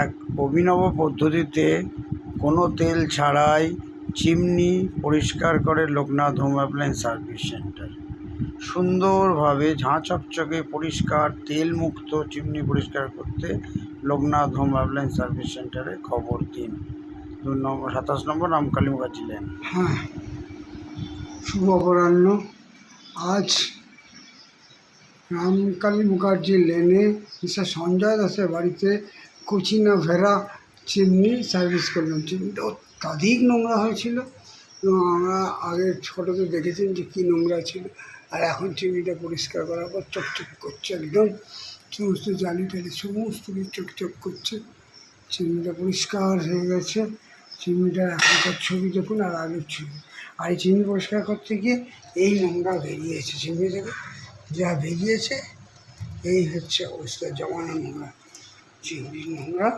এক অভিনব পদ্ধতিতে কোনো তেল ছাড়াই চিমনি পরিষ্কার করে Loknath home appliance service centre. সুন্দরভাবে ঝাঁ চকচকে পরিষ্কার, তেলমুক্ত চিমনি পরিষ্কার করতে লোকনাথ হোম অ্যাপ্লায়েন্স সার্ভিস সেন্টারে খবর দিন। দু নম্বর, সাতাশ নম্বর রামকালী মুখার্জি লেন। হ্যাঁ শুভ অপরাহ্ন। আজ রামকালী মুখার্জি লেনে মিস্টার সঞ্জয় দাসের বাড়িতে কুচিনা ভেরা চিমনি সার্ভিস করলাম। চিমনিটা অত্যাধিক নোংরা হয়েছিল। এবং আমরা আগের ছোটোতে দেখেছেন যে কী নোংরা ছিল। আর এখন চিমনিটা পরিষ্কার করার পর চকচক করছে একদম। সমস্ত জালি টালি সমস্ত কিছু চকচক করছে। চিমনিটা পরিষ্কার হয়ে গেছে। চিমনিটার এখনকার ছবি দেখুন আর আগের ছবি। আর এই চিমনি পরিষ্কার করতে গিয়ে এই নোংরা বেরিয়েছে। চিমনি থেকে যা বেরিয়েছে, এই হচ্ছে অবস্থা, জমানো নোংরা। চিমনির নোংরা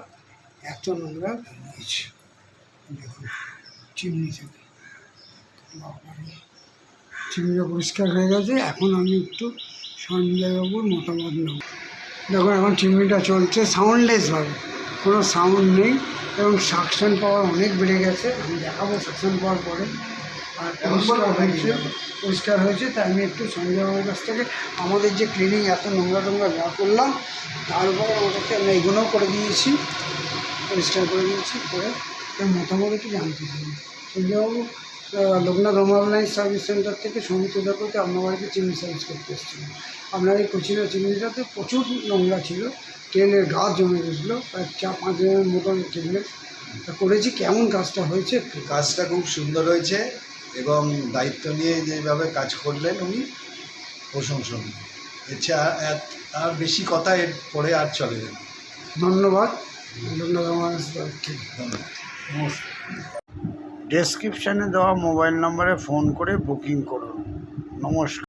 এত নোংরা বেরিয়েছে দেখুন, চিমনি থেকে। চিমনিটা পরিষ্কার হয়ে গেছে। এখন আমি একটু সঞ্জয়বাবুর মতামত নেব। দেখুন, এখন চিমনিটা চলছে সাউন্ডলেসভাবে কোনো সাউন্ড নেই এবং সাকশন পাওয়ার অনেক বেড়ে গেছে। আমি দেখাবো সাকশন পাওয়ার পরে। আর পরিষ্কার হয়েছে পরিষ্কার হয়েছে, তাই আমি একটু সঞ্জয়বাবুর কাছ থেকে আমাদের যে ক্লিনিং এত নোংরা টোংরা যা করলাম, তার উপরে আমাদেরকে আমরা এগুলোও করে দিয়েছি, পরিষ্কার করে দিয়েছি, করে এর মতামত একটু জানতে চাই। সঞ্জয়বাবু Loknath home online service centre থেকে সমিত করতে আপনার বাড়িতে চিমনি সার্ভিস করতে এসেছিলাম। আপনার এই কুচিনা চিমনিটাতে প্রচুর নোংরা ছিল, ট্রেনের গা জমে গেছিল, প্রায় চার পাঁচ জনের মতন ট্রেনের। করেছি, কেমন কাজটা হয়েছে? কাজটা খুব সুন্দর হয়েছে এবং দায়িত্ব নিয়ে যেভাবে কাজ করলেন উনি প্রশংসনীয়। এছাড়া এত- আর বেশি কথা এর পরে আর চলে যাবে। ধন্যবাদ। ধন্যবাদ ডেসক্রিপশানে দেওয়া মোবাইল নম্বরে ফোন করে বুকিং করুন। নমস্কার।